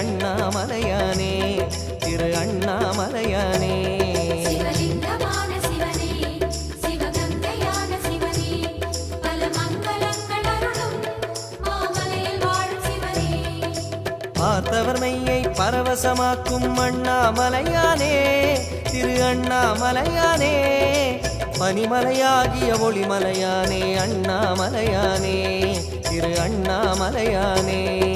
அண்ணாமலையானே திரு அண்ணாமலையானே. பார்த்தவர் மெய்யை பரவசமாக்கும் அண்ணாமலையானே திரு அண்ணாமலையானே. பனிமலையாகிய ஒளிமலையானே அண்ணாமலையானே திரு அண்ணாமலையானே.